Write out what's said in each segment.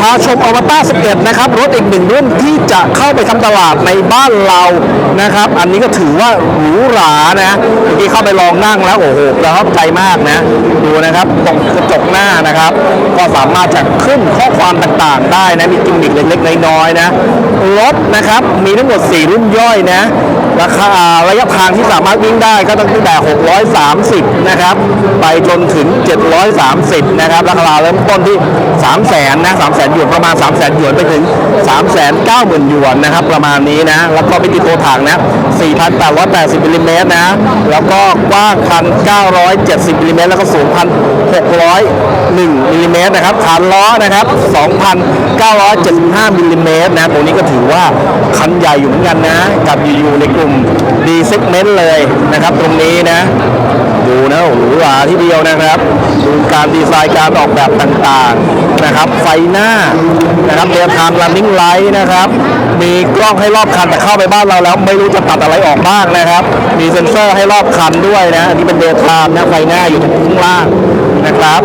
พาชมอวตาร11 นะครับ รถอีกหนึ่งรุ่นที่จะเข้าไปทำตลาดในบ้านเรานะครับ อันนี้ก็ถือว่าหรูหรานะเมื่อกี้เข้าไปลองนั่งแล้ว โอ้โหประทับใจมากนะ ดูนะครับตรงกระจกหน้านะครับ ก็สามารถจะขึ้นข้อความต่างๆ ได้นะ มีกิมมิคเล็กๆ น้อยๆนะ รถนะครับ มีทั้งหมด 4 รุ่นย่อยนะ ราคาระยะทางที่สามารถวิ่งได้ก็ตั้งแต่ 630 นะครับ ไปจนถึง 730 นะครับ ราคาเริ่มต้นที่ 3 0 0 0 0นนะ3 0 0 0 0หยวนประมาณ 3 0 0 0 0 0หยวนไปถึง 3 9 0 0 0 0หยวนนะครับ ประมาณนี้นะ แล้วก็เป็นติดตัวถังนะ 4,880มิลลิเมตรนะ แล้วก็กว้าง 1,970มิลลิเมตรแล้วก็สูง1,601มิลลิเมตรนะครับฐานล้อนะครับ 2,975มิลลิเมตรนะ ตรงนี้ก็ถือว่าคันใหญ่อยู่เหมือนกันนะ กับอยู่ในกลุ่ม D segment เลยนะครับ ตรงนี้นะ ดูนะหรูหราที่เดียวนะครับ ดูการดีไซน์การออกแบบต่างๆนะครับ ไฟหน้านะครับเรียลไทม์รันนิ่งไลท์นะครับ มีกล้องให้รอบคันแต่เข้าไปบ้านเราแล้ว ไม่รู้จะตัดอะไรออกบ้างนะครับ มีเซ็นเซอร์ให้รอบคันด้วยนะอันนี้เป็นเดย์ไทม์นะไฟหน้าอยู่ข้างล่างนะครับ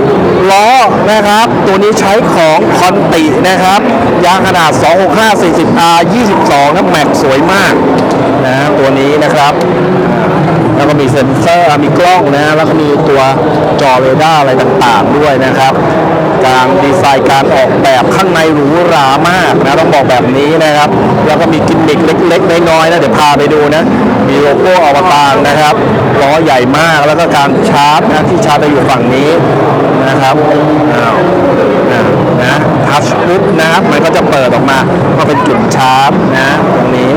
ล้อนะครับ ตัวนี้ใช้ของคอนตินะครับ ยางขนาด 265 40R 22นะแม็กสวยมาก นะตัวนี้นะครับ แล้วก็มีเซ็นเซอร์มีกล้องนะแล้วก็มีตัวจอเรดาร์อะไรต่างๆด้วยนะครับ การดีไซน์การออกแบบข้างในหรูหรามากนะต้องบอกแบบนี้นะครับ แล้วก็มีกิมมิคเล็กๆน้อยๆนะเดี๋ยวพาไปดูนะ มีโลโก้อวตารนะครับล้อใหญ่มากแล้วก็การชาร์จนะที่ชาร์จจะอยู่ฝั่งนี้นะครับอ้าว นะทัชปุ๊บนะครับมันก็จะเปิดออกมาก็เป็นจุดชาร์จนะตรงนี้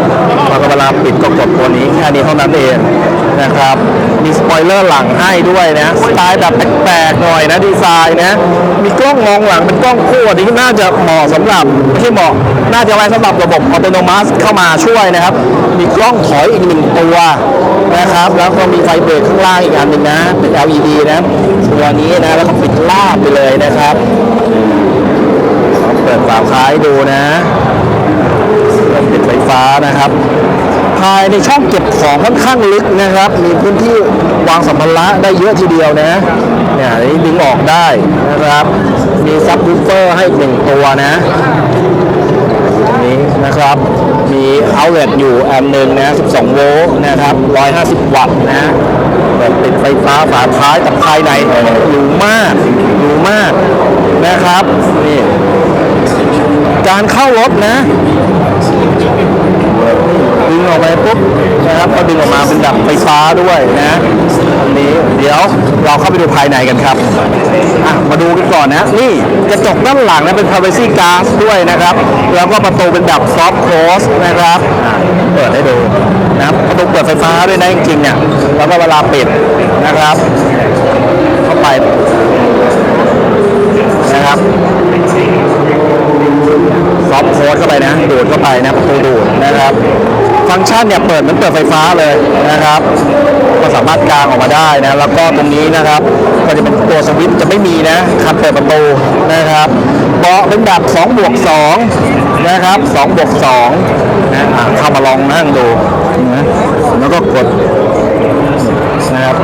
แล้วก็เวลาปิดก็กดตัวนี้แค่นี้เท่านั้นเอง นะครับ มีสปอยเลอร์หลังให้ด้วยนะสไตล์แบบแปลกๆหน่อยนะดีไซน์นะ มีกล้องมองหลังเป็นกล้องคู่อันนี้น่าจะเหมาะสำหรับไม่ใช่เหมาะน่าจะไว้สำหรับระบบอัตโนมัติเข้ามาช่วยนะครับ มีกล้องถอยอีกหนึ่งตัวนะครับ แล้วก็มีไฟเบรกข้างล่างอีกอันหนึ่งนะ เป็น LED นะตัวนี้นะแล้วก็ปิดลาบไปเลยนะครับเปิดฝาท้ายดูนะเป็นไฟฟ้านะครับ ภายในช่องเก็บของค่อนข้างลึกนะครับ มีพื้นที่วางสัมภาระได้เยอะทีเดียวนะเนี่ยนี้ดึงออกได้นะครับ มีซับวูฟเฟอร์ให้หนึ่งตัวนะตรงนี้นะครับ มีเอาเล t อยู่แอันหนึ่งนะ 12 โวลต์นะครับ 150 วัตต์นะเปิดติดไฟฟ้าฝาท้ายกับภายในหรูมากหรูมากนะครับ นี่ การเข้ารถนะ ดึงออกไปปุ๊บนะครับก็ดึงออกมาเป็นแบบไฟฟ้าด้วยนะอันนี้เดี๋ยวเราเข้าไปดูภายในกันครับอะมาดูกันก่อนนะนี่กระจกด้านหลังนะเป็น privacy glass ด้วยนะครับ แล้วก็ประตูเป็นแบบ soft close นะครับเปิดให้ดูนะรประตูเปิดไฟฟ้าด้วยนะจริงๆเนี่ยแล้วก็เวลาปิดนะครับ เข้าไปนะครับ ซอฟต์โค้ดเข้าไปนะ ดูดเข้าไปนะประตูดูดนะครับ ฟังก์ชันเนี่ยเปิดมันเปิดไฟฟ้าเลยนะครับก็สามารถกางออกมาได้นะแล้วก็ตรงนี้นะครับก็จะเป็นตัวสวิตช์จะไม่มีนะคันเปิดประตูนะครับเบาะเป็นแบบ2บวก2นะครับ2บวก2นะอะเข้ามาลองนั่งดูนะแล้วก็กดนะครับ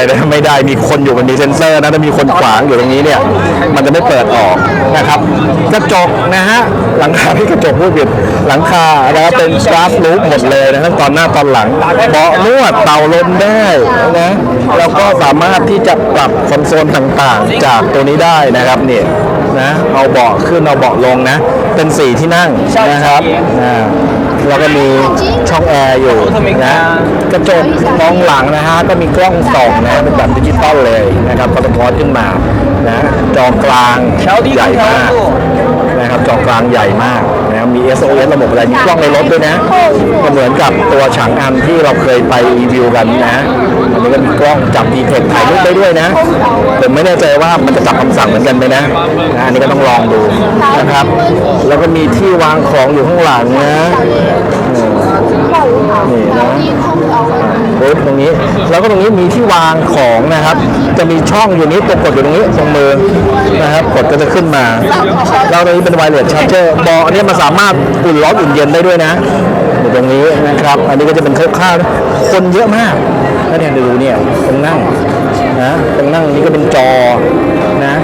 ไม่ได้นะไม่ได้มีคนอยู่บนดีเซนเซอร์นะถ้ามีคนขวางอยู่ตรงนี้เนี่ย มันจะไม่เปิดออกนะครับกระจกนะฮะหลังคาที่กระจกพูดผิดหลังคานะครับเป็นกราฟลูปหมดเลยนะทั้งตอนหน้าตอนหลังเบาะนวดเตาลมได้นะแล้วก็สามารถที่จะปรับคอนโซลต่างๆ จากตัวนี้ได้นะครับเนี่ยนะเอาเบาะขึ้นเอาเบาะลงนะ เป็นสี่ที่นั่งนะครับอ่า แล้วก็มีช่องแอร์อยู่นะกระจกมองหลังนะฮะก็มีกล้องส่องนะเป็นแบบดิจิตอลเลยนะครับก็สะท้อนขึ้นมานะจอกลางใหญ่มากนะครับจอกลางใหญ่มากนะครับ มี SOS ระบบอะไรมีกล้องในรถด้วยนะก็เหมือนกับตัวฉางอันที่เราเคยไปรีวิวกันนะอันนี้ก็มีกล้องจับดีเทคถ่ายรูปได้ด้วยนะผมไม่แน่ใจว่ามันจะจับคำสั่งเหมือนกันไหมนะนะอันนี้ก็ต้องลองดูนะครับ แล้วก็มีที่วางของอยู่ข้างหลังนะนี่นะ ปุ๊บตรงนี้ แล้วก็ตรงนี้มีที่วางของนะครับ จะมีช่องอยู่นี้ตัวกดอยู่ตรงนี้ตรงมือนะครับ กดก็จะขึ้นมา แล้วตรงนี้เป็นไวเลสชาร์เจอร์บาะเนี่ยมันสามารถอุ่นร้อนอุ่นเย็นได้ด้วยนะอยู่ตรงนี้นะครับ อันนี้ก็จะเป็นคร่าวๆนะคนเยอะมากแล้วเนี่ยดูเนี่ยตรงนั่งนะตรงนั่งนี่ก็เป็นจอนะ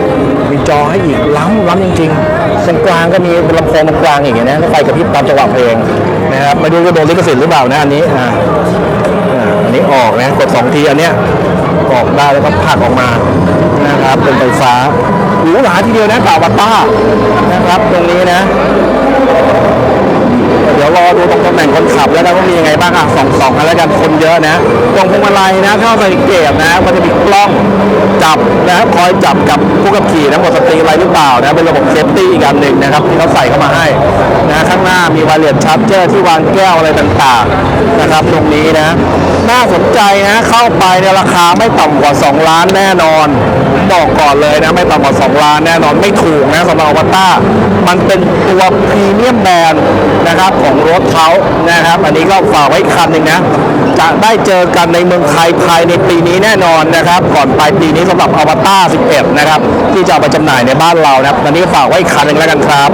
มีจอให้อีกล้ำล้ำจริงๆตรงกลางก็มีลำโพงตรงกลางอย่างเงี้ยนะไฟกระพริบตามจังหวะเพลงนะครับไม่รู้ว่าโดนลิขสิทธิ์หรือเปล่านะอันนี้อ่า ออกนะกดสองทีอันเนี้ยออกได้แล้วก็ผลักออกมานะครับเป็นไฟฟ้าหรูหราทีเดียวนะกล่าววัตต้านะครับตรงนี้นะ เดี๋ยวรอดูตรงตำแหน่งคนขับแล้วกันว่ามียังไงบ้างอะสองสองกันแล้วกันคนเยอะนะ ตรงพวงมาลัยนะถ้าสังเกตนะมันจะมีกล้องจับนะคอยจับกับผู้ขับขี่นะหมดสติอะไรหรือเปล่านะเป็นระบบเซฟตี้อีกอันหนึ่งนะครับที่เขาใส่เข้ามาให้นะข้างหน้ามีไวเลสชาร์จเจอร์ที่วางแก้วอะไรต่างๆนะครับตรงนี้นะน่าสนใจนะเข้าไปในราคาไม่ต่ำกว่า 2 ล้านแน่นอน บอกก่อนเลยนะไม่ต่ำกว่า 2 ล้านแน่นอนไม่ถูกนะสำหรับอวตามันเป็นตัวพรีเมียมแบรนด์นะครับของรถเขานะครับ อันนี้ก็ฝากไว้อีกคันหนึ่งนะ จะได้เจอกันในเมืองไทยภายในปีนี้แน่นอนนะครับ ก่อนปลายปีนี้สำหรับอวตาร11 นะครับ ที่จะเอาไปจำหน่ายในบ้านเรานะครับอันนี้ฝากไว้อีกคันหนึ่งแล้วกันครับ